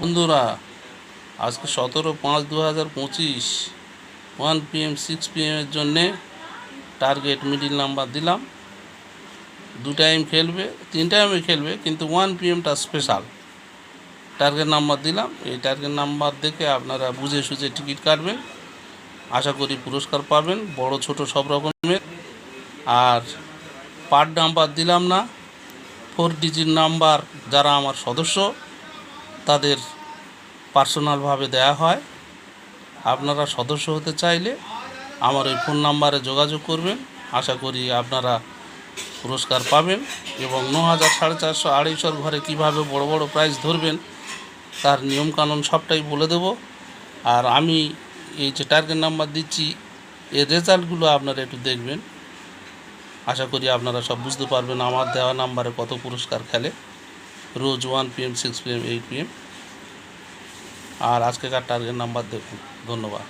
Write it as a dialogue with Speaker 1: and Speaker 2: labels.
Speaker 1: বন্ধুরা, আজকে সতেরো পাঁচ দু হাজার পঁচিশ ওয়ান পিএম সিক্স পিএমের জন্যে টার্গেট মিডিল নাম্বার দিলাম। দু টাইম খেলবে, তিন টাইমে খেলবে, কিন্তু ওয়ান পিএমটা স্পেশাল টার্গেট নাম্বার দিলাম, এই টার্গেট নাম্বার দেখে আপনারা বুঝে সুঝে টিকিট কাটবেন। আশা করি পুরস্কার পাবেন, বড় ছোট সব রকমের। আর পার্ট নাম্বার দিলাম না ফোর ডিজিট নাম্বার যারা আমার সদস্য তাদের পার্সোনালভাবে দেয়া হয়। আপনারা সদস্য হতে চাইলে আমার ওই ফোন নাম্বারে যোগাযোগ করবেন। আশা করি আপনারা পুরস্কার পাবেন এবং ন হাজার সাড়ে চারশো আড়াইশোর ঘরে কীভাবে বড় বড় প্রাইজ ধরবেন তার নিয়মকানুন সবটাই বলে দেব। আর আমি এই যে টার্গেট নাম্বার দিচ্ছি, এর রেজাল্টগুলো আপনারা একটু দেখবেন। আশা করি আপনারা সব বুঝতে পারবেন আমার দেওয়া নাম্বারে কত পুরস্কার খেলে। রোজ one PM six PM eight PM আর আজকেকার টার্গেট নাম্বার দেখুন। ধন্যবাদ।